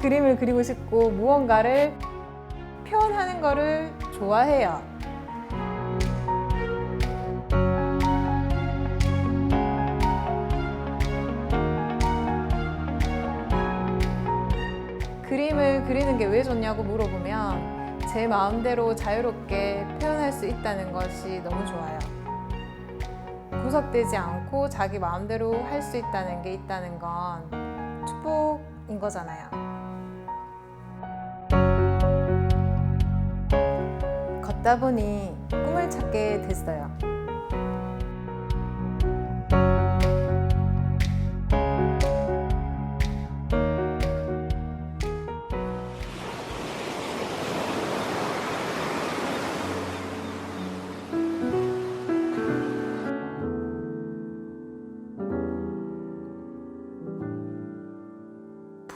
그림을 그리고 싶고 무언가를 표현하는 거를 좋아해요. 그림을 그리는 게 왜 좋냐고 물어보면 제 마음대로 자유롭게 표현할 수 있다는 것이 너무 좋아요. 구속되지 않고 자기 마음대로 할 수 있다는 게 있다는 건 축복인 거잖아요. 걷다 보니 꿈을 찾게 됐어요.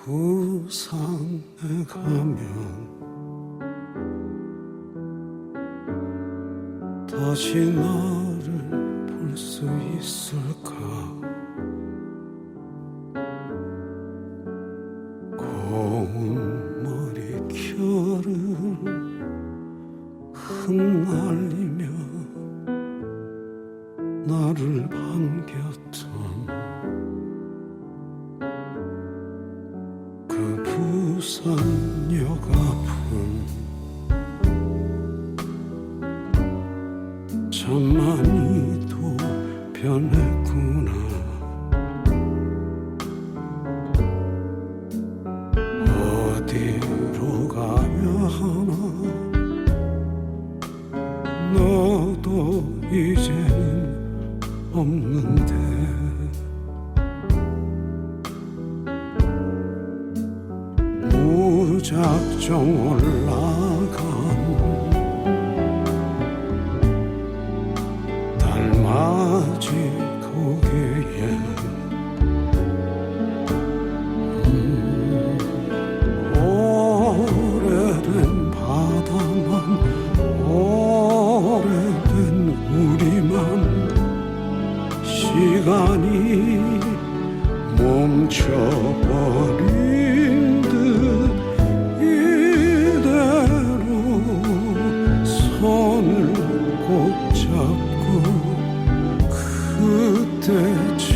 부산에 가면 다시 나를 볼 수 있을까? 고운 머리결을 흩날리며 나를 반겼던 그 부산역 앞은 참 많이도 변했구나. 어디로 가야 하나 너도 이제는 없는데. 무작정 올라 시간이 멈춰버린 듯 이대로 손을 꼭 잡고 그때쯤